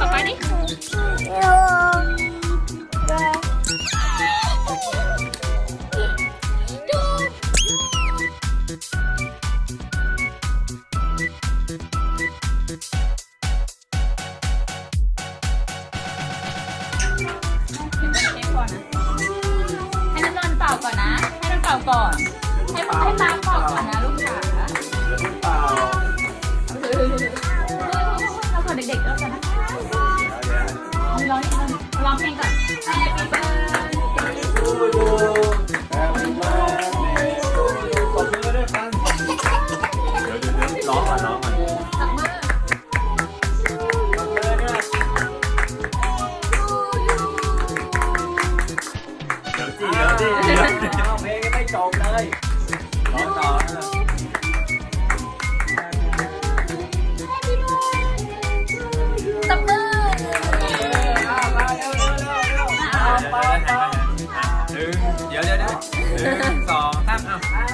ป๊าป๊าดิให้น้ำนอนเป่าก่อนนะ ให้น้ำเป่าก่อน ให้ให้ตาเป่าก่อนนะ ร้องเพลงก่อน Happy birthday ดูดูแฮปปี้เบิร์ดเดย์ทูยูขอบคุณด้วยกันเดี๋ยวเดี๋ยวเดี๋ยวร้องก่อนร้องก่อนจับมือ ขอบคุณด้วยเดี๋ยวจีเดี๋ยวจีเดี๋ยวจีเอาเพลงยังไม่จบเลย นึ่งเดี๋ยวเดี๋ยวเดี๋ยวหนึ่งสองสามเอา